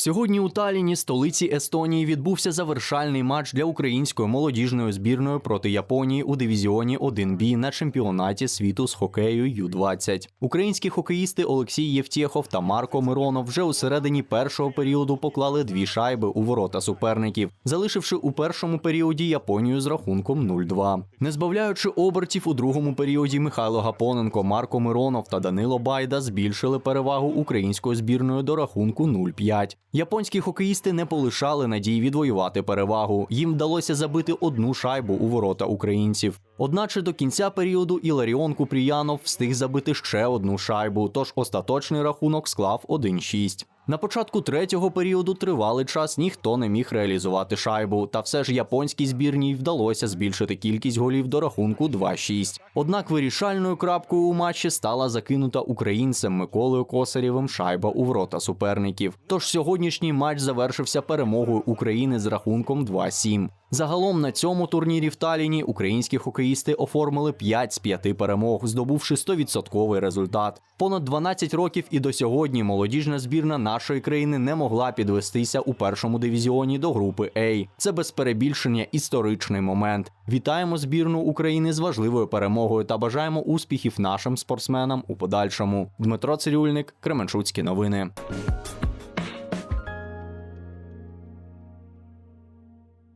Сьогодні у Таліні, столиці Естонії, відбувся завершальний матч для української молодіжної збірної проти Японії у дивізіоні 1Б на чемпіонаті світу з хокею Ю-20. Українські хокеїсти Олексій Євтєхов та Марко Миронов вже у середині першого періоду поклали дві шайби у ворота суперників, залишивши у першому періоді Японію з рахунком 0-2. Не збавляючи обертів у другому періоді, Михайло Гапоненко, Марко Миронов та Данило Байда збільшили перевагу української збірної до рахунку 0-5. Японські хокеїсти не полишали надії відвоювати перевагу. Їм вдалося забити одну шайбу у ворота українців. Одначе до кінця періоду Іларіон Купріянов встиг забити ще одну шайбу, тож остаточний рахунок склав 1-6. На початку третього періоду тривалий час ніхто не міг реалізувати шайбу, та все ж японській збірній вдалося збільшити кількість голів до рахунку 2-6. Однак вирішальною крапкою у матчі стала закинута українцем Миколою Косарєвим шайба у ворота суперників. Тож сьогоднішній матч завершився перемогою України з рахунком 2-7. Загалом на цьому турнірі в Таліні українські хокеїсти оформили 5 з 5 перемог, здобувши 100% результат. Понад 12 років і до сьогодні молодіжна збірна нашої країни не могла підвестися у першому дивізіоні до групи А. Це без перебільшення історичний момент. Вітаємо збірну України з важливою перемогою та бажаємо успіхів нашим спортсменам у подальшому. Дмитро Цирюльник, Кременчуцькі новини.